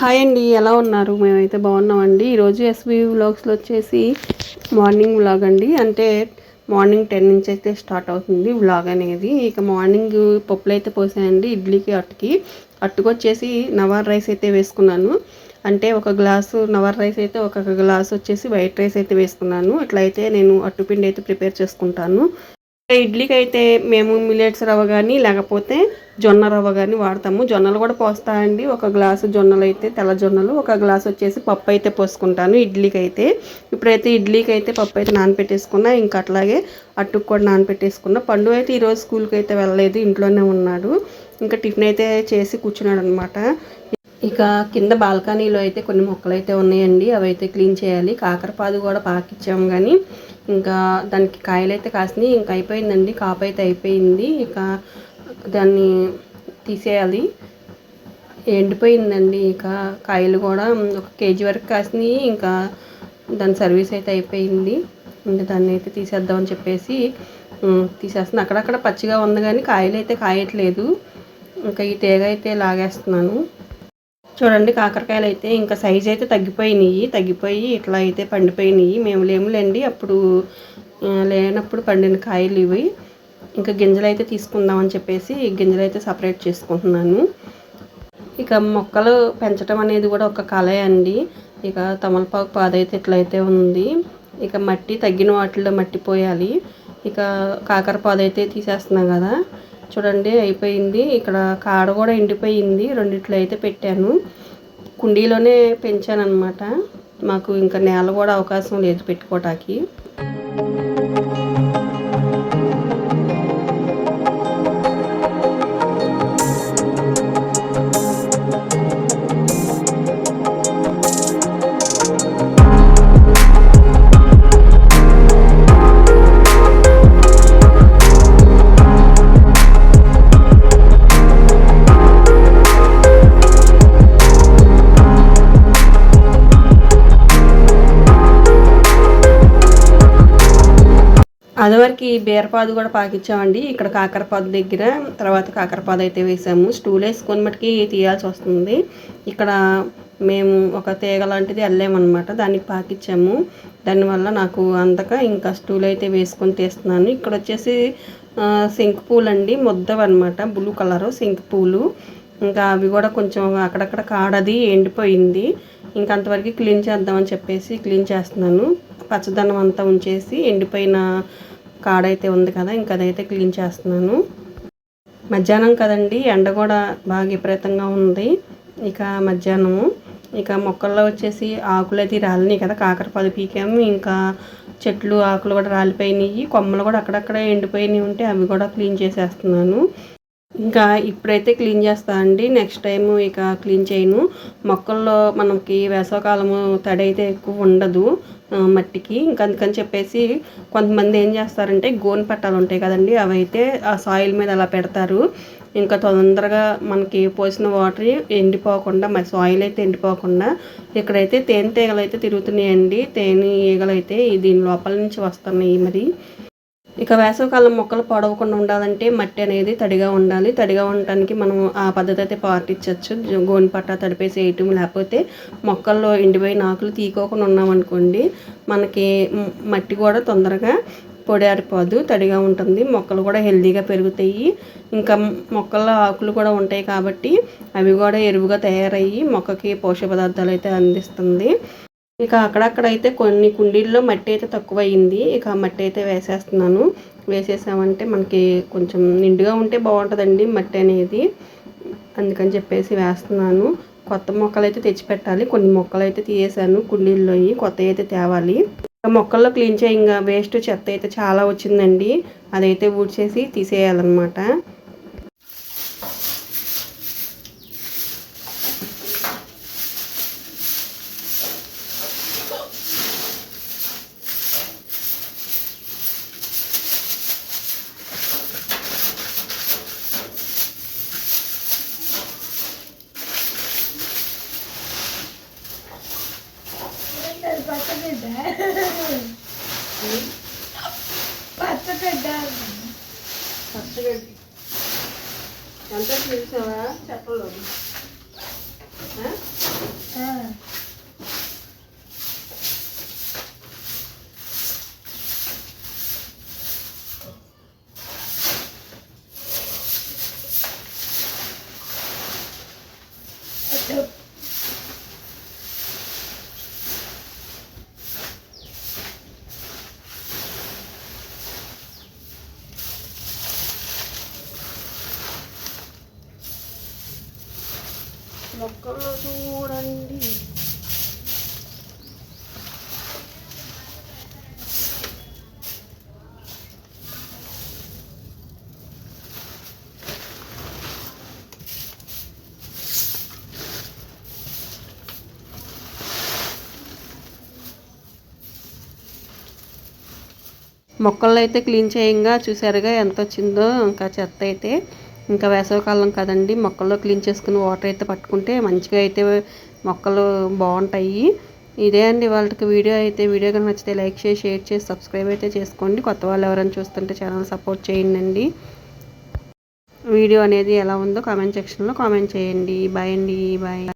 Hi అండి ఎలా ఉన్నారు? మేమైతే బాగున్నామండి. ఈరోజు ఎస్వి వ్లాగ్స్లో వచ్చేసి మార్నింగ్ వ్లాగ్ అండి. అంటే మార్నింగ్ టెన్ నుంచి అయితే స్టార్ట్ అవుతుంది వ్లాగ్ అనేది. ఇక మార్నింగ్ పప్పులు అయితే పోసాయండి ఇడ్లీకి అట్టుకి అట్టుకొచ్చేసి నవార్ రైస్ అయితే వేసుకున్నాను. అంటే ఒక గ్లాసు నవర్ రైస్ అయితే ఒక గ్లాస్ వచ్చేసి వైట్ రైస్ అయితే వేసుకున్నాను. ఇట్లయితే నేను అట్టుపిండి అయితే ప్రిపేర్ చేసుకుంటాను. ఇడ్లీకి అయితే మేము మిలెట్స్ రవ్వ కానీ లేకపోతే జొన్న రవ్వ కానీ వాడతాము. జొన్నలు కూడా పోస్తాయండి. ఒక గ్లాసు జొన్నలు అయితే తెల్ల జొన్నలు ఒక గ్లాస్ వచ్చేసి పప్పు అయితే పోసుకుంటాను ఇడ్లీకి అయితే ఇప్పుడైతే ఇడ్లీకి అయితే పప్పు అయితే నానపెట్టేసుకున్నా ఇంకా అట్లాగే అట్టుకు కూడా నానపెట్టేసుకున్నా. పండు అయితే ఈరోజు స్కూల్కి అయితే వెళ్ళలేదు ఇంట్లోనే ఉన్నాడు. ఇంకా టిఫిన్ అయితే చేసి కూర్చున్నాడు అనమాట ఇక కింద బాల్కనీలో అయితే కొన్ని మొక్కలు అయితే ఉన్నాయండి. అవి అయితే క్లీన్ చేయాలి. కాకరపాదు కూడా పాకిచ్చాము కానీ ఇంకా దానికి కాయలు అయితే కాసినాయి ఇంకా అయిపోయిందండి. కాపు అయితే అయిపోయింది. ఇక దాన్ని తీసేయాలి. ఎండిపోయిందండి ఇక కాయలు కూడా. ఒక కేజీ వరకు కాసినాయి. ఇంకా దాని సర్వీస్ అయితే అయిపోయింది. ఇంకా దాన్ని అయితే తీసేద్దామని చెప్పేసి తీసేస్తున్నాను అక్కడక్కడ పచ్చిగా ఉంది కానీ కాయలు అయితే కాయట్లేదు. ఇంకా ఈ తేగ అయితే లాగేస్తున్నాను. చూడండి కాకరకాయలు అయితే ఇంకా సైజ్ అయితే తగ్గిపోయినాయి తగ్గిపోయి ఇట్లా అయితే పండిపోయినాయి. మేము లేములేండి అప్పుడు లేనప్పుడు పండిన కాయలు ఇవి. ఇంకా గింజలు అయితే తీసుకుందామని చెప్పేసి గింజలు అయితే సపరేట్ చేసుకుంటున్నాను. ఇక మొక్కలు పెంచడం అనేది కూడా ఒక కళే అండి. ఇక తమలపాకు పాదైతే ఇట్లయితే ఉంది. ఇక మట్టి తగ్గిన వాటిలో మట్టి పోయాలి. ఇక కాకర పాదైతే తీసేస్తున్నాం కదా. చూడండి అయిపోయింది. ఇక్కడ కాడ కూడా ఎండిపోయింది. రెండిట్లో అయితే పెట్టాను. కుండీలోనే పెంచాను అనమాట మాకు ఇంకా నేల కూడా అవకాశం లేదు పెట్టుకోవటానికి అదివరకు బీరపాదు కూడా పాకిచ్చామండి. ఇక్కడ కాకరపాదు దగ్గర. తర్వాత కాకరపాదు అయితే వేసాము. స్టూల్ వేసుకొని మటుకి తీయాల్సి వస్తుంది. ఇక్కడ మేము ఒక తీగ లాంటిది వెళ్ళామన్నమాట దానికి పాకిచ్చాము. దానివల్ల నాకు అందక ఇంకా స్టూల్ అయితే వేసుకొని తీస్తున్నాను. ఇక్కడ వచ్చేసి సింక్ పూలు అండి ముద్దవన్నమాట. బ్లూ కలరు సింక్ పూలు. ఇంకా అవి కూడా కొంచెం అక్కడక్కడ కాడది ఎండిపోయింది. ఇంకా అంతవరకు క్లీన్ చేద్దామని చెప్పేసి క్లీన్ చేస్తున్నాను. పచ్చదనం అంతా ఉంచేసి ఎండిపోయిన కాడైతే ఉంది కదా ఇంకా అదైతే క్లీన్ చేస్తున్నాను. మధ్యాహ్నం కదండి ఎండ కూడా బాగా విపరీతంగా ఉంది. ఇక మధ్యాహ్నము ఇక మొక్కల్లో వచ్చేసి ఆకులు అది రాలినాయి కదా కాకరపాదు పీకాము. ఇంకా చెట్లు ఆకులు కూడా రాలిపోయినాయి. కొమ్మలు కూడా అక్కడక్కడ ఎండిపోయినాయి ఉంటే అవి కూడా క్లీన్ చేసేస్తున్నాను. ఇంకా ఇప్పుడైతే క్లీన్ చేస్తా అండి. నెక్స్ట్ టైం ఇక క్లీన్ చేయను. మొక్కల్లో మనకి వేసవకాలము తడి అయితే ఎక్కువ ఉండదు. మట్టికి. ఇంకా అందుకని చెప్పేసి కొంతమంది ఏం చేస్తారంటే గోను పట్టాలు ఉంటాయి కదండి అవి అయితే ఆ సాయిల్ మీద అలా పెడతారు. ఇంకా తొందరగా మనకి పోసిన వాటర్ ఎండిపోకుండా మరి సాయిల్ అయితే ఎండిపోకుండా ఇక్కడైతే తేనె తీగలు అయితే తిరుగుతున్నాయండి. తేనె ఈగలు అయితే దీని లోపల నుంచి వస్తున్నాయి మరి. ఇక వేసవకాలం మొక్కలు పడవకుండా ఉండాలంటే మట్టి అనేది తడిగా ఉండాలి. తడిగా ఉండటానికి మనం ఆ పద్ధతి అయితే పాటించవచ్చు. గోని పట్ట తడిపేసి వేయటం లేకపోతే మొక్కల్లో ఎండిపోయిన ఆకులు తీకోకుండా ఉన్నామనుకోండి మనకి మట్టి కూడా తొందరగా పొడి ఆరిపోదు తడిగా ఉంటుంది. మొక్కలు కూడా హెల్తీగా పెరుగుతాయి. ఇంకా మొక్కల్లో ఆకులు కూడా ఉంటాయి కాబట్టి అవి కూడా ఎరువుగా తయారయ్యి మొక్కకి పోషక పదార్థాలు అయితే అందిస్తుంది. ఇక అక్కడక్కడ అయితే కొన్ని కుండీల్లో మట్టి అయితే తక్కువ అయింది ఇక మట్టి అయితే వేసేస్తున్నాను. వేసేసామంటే మనకి కొంచెం నిండుగా ఉంటే బాగుంటుందండి మట్టి అనేది. అందుకని చెప్పేసి వేస్తున్నాను. కొత్త మొక్కలు అయితే తెచ్చిపెట్టాలి. కొన్ని మొక్కలు అయితే తీసేసాను కుండీల్లో కొత్త అయితే తేవాలి. మొక్కల్లో క్లీన్ చేయంగా వేస్ట్ చెత్త అయితే చాలా వచ్చిందండి. అదైతే ఊడ్చేసి తీసేయాలన్నమాట. పచ్చగడ్డ పచ్చగడ్డి ఎంత చూసావా? చెప్పలేదు. మొక్కల్లో చూడండి. మొక్కలు అయితే క్లీన్ చేయంగా. చూసారుగా ఎంత వచ్చిందో ఇంకా చెత్త అయితే ఇంకా వేసవికాలం కదండి మొక్కల్లో క్లీన్ చేసుకుని వాటర్ అయితే పట్టుకుంటే మంచిగా అయితే మొక్కలు బాగుంటాయి. ఇదే అండి వాళ్ళకి వీడియో అయితే. వీడియో కనుక నచ్చితే లైక్ చేసి షేర్ చేసి సబ్స్క్రైబ్ అయితే చేసుకోండి. కొత్త వాళ్ళు ఎవరైనా చూస్తుంటే ఛానల్ సపోర్ట్ చేయండి వీడియో అనేది ఎలా ఉందో కామెంట్ సెక్షన్లో కామెంట్ చేయండి. బాయ్ అండి బాయ్.